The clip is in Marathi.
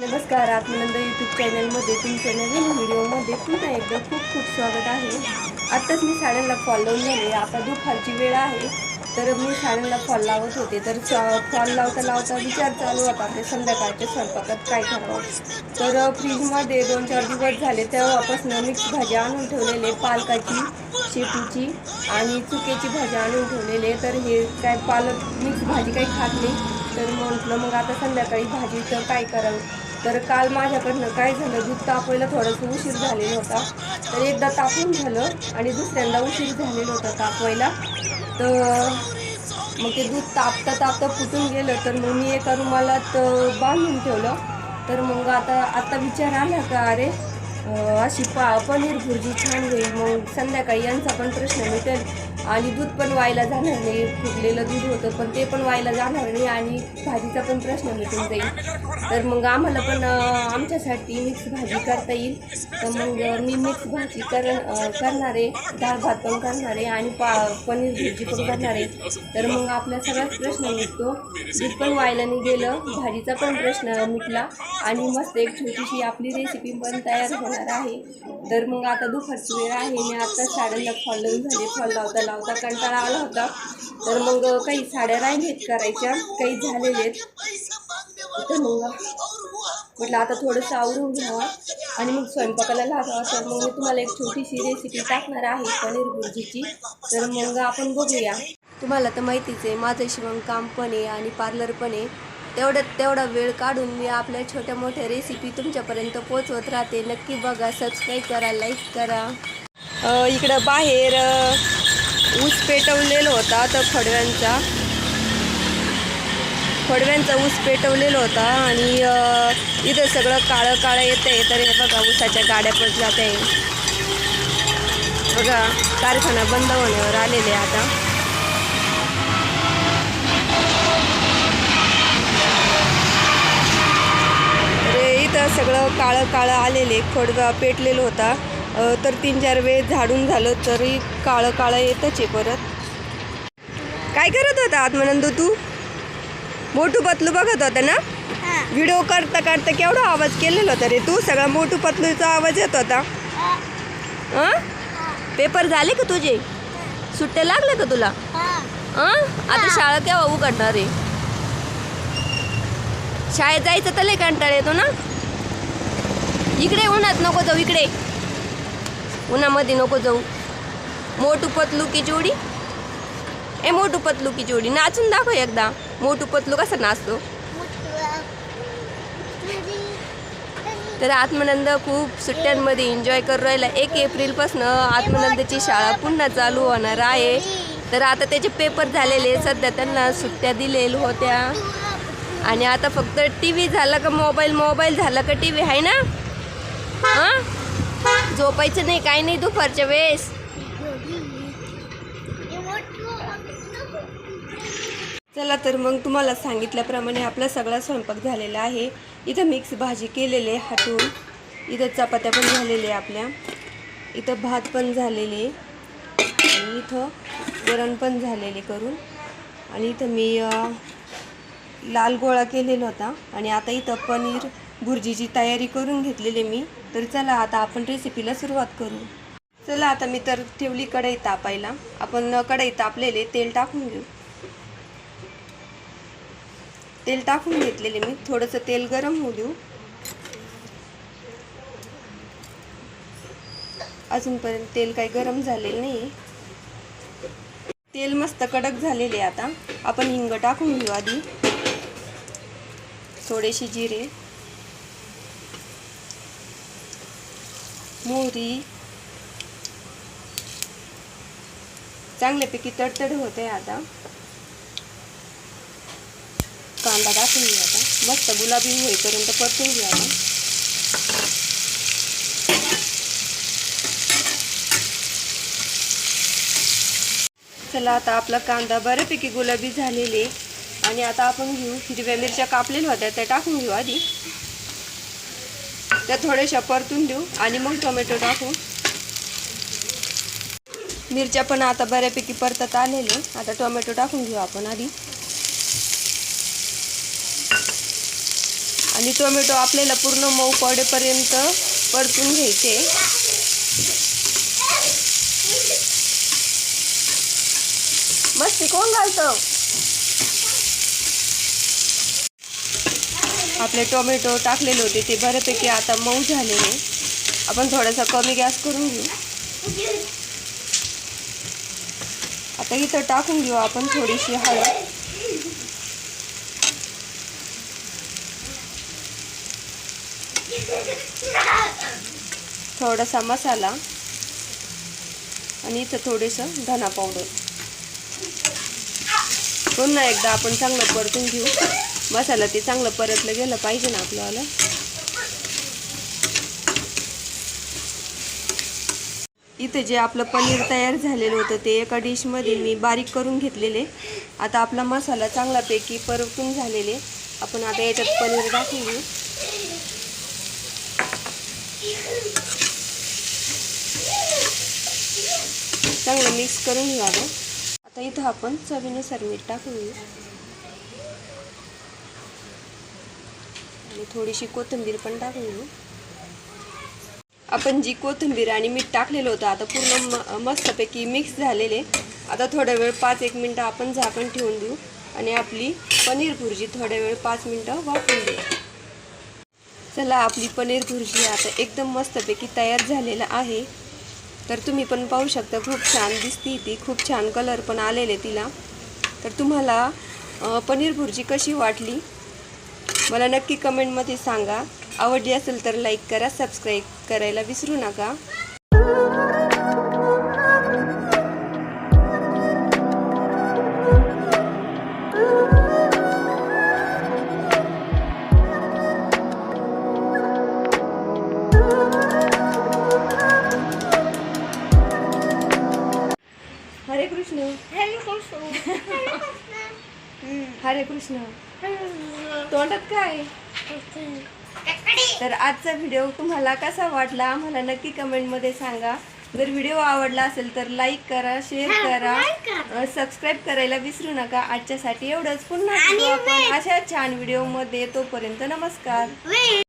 नमस्कार आत्मनंद यूट्यूब चॅनलमध्ये तुमच्या नवीन व्हिडिओमध्ये पुन्हा एकदा खूप खूप स्वागत आहे. आत्ताच मी साड्यांना फॉल लावून झाले आता दुपारची वेळ आहे. तर मी साड्यांना फॉल लावत होते तर फॉल लावता लावता विचार चालू होता ते संध्याकाळच्या स्वयंपाकात काय करावं? तर फ्रीजमध्ये दोन चार दिवस झाले तेव्हापासून मिक्स भाजी आणून ठेवलेले पालकाची शेपूची आणि चुकेची भाजी आणून ठेवलेले. तर हे काय पालक मिक्स भाजी काही खात नाही. तर म्हटलं मग आता संध्याकाळी भाजी तर काय करावं? तर काल माझ्याकडनं काय झालं? दूध तापवायला थोडंसं उशीर झालेला होता. तर एकदा तापून झालं आणि दुसऱ्यांदा उशीर झालेला होता तापवायला. तर मग ते दूध तापता तापता फुटून गेलं. तर मग मी एका रुमालात बांधून ठेवलं. तर मग आता आता विचार आला का अरे अशी पा पनीर भुर्जी छान होईल. मग संध्याकाळी यांचा पण प्रश्न मिटेल. आणि दूध पण व्हायला जाणार नाही. फुटलेलं दूध होतं पण ते पण व्हायला जाणार नाही आणि भाजीचा पण प्रश्न मिटून जाईल. तर मग आम्हाला पण आमच्यासाठी मिक्स भाजी करता येईल. तर मग मी मिक्स भाजी कर करणार आहे. डाळ भात पण करणार आहे आणि पा पनीर भुर्जी पण करणार आहे. तर मग आपला सगळाच प्रश्न मिटतो. दूध पण व्हायला नाही गेलं भाजीचा पण प्रश्न मिटला आणि मस्त एक छोटीशी आपली रेसिपी पण तयार होणार आहे. तर मग आता दुपारची वेळ आहे. मी आता साड्यांना फॉल लावून झाले फॉल लावता होता कंटाळा आला होता. तर मग काही साड्या राहिलेत करायच्या काही झालेले आहेत. तर मग म्हटलं आता थोडंसं आवरून घ्यावा आणि मग स्वयंपाकाला लागावा. तर मग मी तुम्हाला एक छोटीशी रेसिपी टाकणार आहे पनीर भुर्जीची तर मग आपण बघूया. तुम्हाला तर माहितीच आहे माझं शिवणकाम पण आहे आणि पार्लर पण आहे. तेवढ्यात तेवढा वेळ काढून मी आपल्या छोट्या मोठ्या रेसिपी तुमच्यापर्यंत पोचवत राहते. नक्की बघा सबस्क्राईब करा लाईक करा. इकडं बाहेर ऊस पेटवलेला होता तर खडव्यांचा खडव्यांचा ऊस पेटवलेला होता आणि इथं सगळं काळं काळं येतं आहे तर हे बघा ऊसाच्या गाड्या पण जात. आहे बघा कारखाना बंद होण्यावर आलेले आता. तर इथं सगळं काळं काळं आलेले खोडगा पेटलेलं होता. तर तीन चार वेळ झाडून झालं तरी काळं काळं येतच आहे परत. काय करत होता आत्मानंद तू? मोठू पतलू बघत होता ना? व्हिडिओ करता करता केवढा आवाज केलेला होता रे तू? सगळा मोठू पतलूचा आवाज येत होता. अं? पेपर झाले का तुझे? सुट्ट्या लागल्या का तुला? आता शाळा केव्हा उघडणार आहे? शाळेत जायचं तर लय कंटाळा येतो ना? इकडे उन्हात नको जाऊ इकडे. उन्हामध्ये नको जाऊ. मोठू पतलू की जोडी? ए मोठू पतलू की जोडी नाचून दाखव एकदा. मोठू पतलू कसा नाचतो? तर आत्मानंद खूप सुट्ट्यांमध्ये एन्जॉय करू राहिला. एक एप्रिलपासून आत्मानंदची शाळा पुन्हा चालू होणार आहे. तर आता त्याचे पेपर झालेले सध्या त्यांना सुट्ट्या दिलेल्या होत्या. आणि आता फक्त टी व्ही झालं का मोबाईल? मोबाईल झाला का टी व्ही आहे ना? झोपायचं नाही काही नाही दुपारच्या वेळेस. चला तर मग तुम्हाला सांगितल्याप्रमाणे आपला सगळा स्वयंपाक झालेला आहे. इथं मिक्स भाजी केलेली आहे हाटून इथं चपात्या पण झालेल्या आहे आपल्या. इथं भात पण झालेले आणि इथं वरण पण झालेले करून. आणि इथं मी लाल गोळा केलेला होता. आणि आता इथं पनीर भुर्जीची तयारी करून घेतलेली मी. तर चला आता आपण रेसिपीला सुरुवात करू. चला आता मी तर ठेवली कढई तापायला. आपण कढई तापलेले तेल टाकून घेऊ. तेल टाकून घेतलेले मी. थोडंसं तेल गरम होऊ देऊ. अजूनपर्यंत तेल काही गरम झालेलं नाही तेल मस्त कडक झालेले आता. आपण हिंग टाकून घेऊ आधी. थोडेसे जिरे. मोहरी. चांगल्यापैकी तडतड होते आता. कांदा टाकून घेऊ आता. मस्त गुलाबी होईपर्यंत परतून घेऊ आता. चला आता आपला कांदा बऱ्यापैकी गुलाबी झालेले. आणि आता आपण घेऊ हिरव्या मिरच्या कापलेल्या होत्या त्या टाकून घेऊ आधी. त्या थोड्याशा परतून देऊ आणि मग टोमॅटो टाकू. मिरच्या पण आता बऱ्यापैकी परतत आलेले. आता टोमॅटो टाकून घेऊ आपण आधी. आणि टोमॅटो आपल्याला पूर्ण मऊ पडेपर्यंत परतून घ्यायचे. मस्ती कोण घालतं? आपले टोमॅटो टाकलेले होते ते बऱ्यापैकी आता मऊ झालेले आपण थोडासा कमी गॅस करून घेऊ. आता इथं टाकून घेऊ आपण थोडीशी हळद. थोडासा मसाला आणि इथं थोडंसं धना पावडर. पुन्हा एकदा आपण चांगलं परतून घेऊ. मसाला ते चांगलं परतलं गेलं पाहिजे ना आपल्याला. इथं जे आपलं पनीर तयार झालेलं होतं ते एका डिशमध्ये मी बारीक करून घेतलेले. आता आपला मसाला चांगल्यापैकी परतून झालेले. आपण आता याच्यात पनीर टाकून घेऊ चांगलं मिक्स करून घेऊ आता आता इथं आपण चवीनुसार मीठ टाकून घेऊ. आणि थोडीशी कोथिंबीर पण टाकून घेऊ. आपण जी कोथिंबीर आणि मीठ टाकलेलं होतं आता पूर्ण म मस्तपैकी मिक्स झालेले. आता थोडा वेळ पाच एक मिनटं आपण झाकण ठेवून देऊ आणि आपली पनीर भुर्जी थोड्या वेळ पाच मिनटं वापरून देऊ. चला आपली पनीर भुर्जी आता एकदम मस्तपैकी तयार झालेलं आहे. तर तुम्ही पण पाहू शकता खूप छान दिसती ती खूप छान कलर पण आलेले तिला. तर तुम्हाला पनीर भुर्जी कशी वाटली? मला नक्की कमेंटमध्ये सांगा. आवडली असेल तर लाईक करा सबस्क्राईब करायला विसरू नका. हरे कृष्ण. हरे कृष्ण तोंडात काय? तर आजचा व्हिडिओ तुम्हाला कसा वाटला? आम्हाला नक्की कमेंटमध्ये सांगा. जर व्हिडिओ आवडला असेल तर लाईक करा शेअर करा. सबस्क्राईब करायला विसरू नका. आजच्यासाठी एवढंच. पुन्हा आपण अशा छान व्हिडिओमध्ये तोपर्यंत नमस्कार.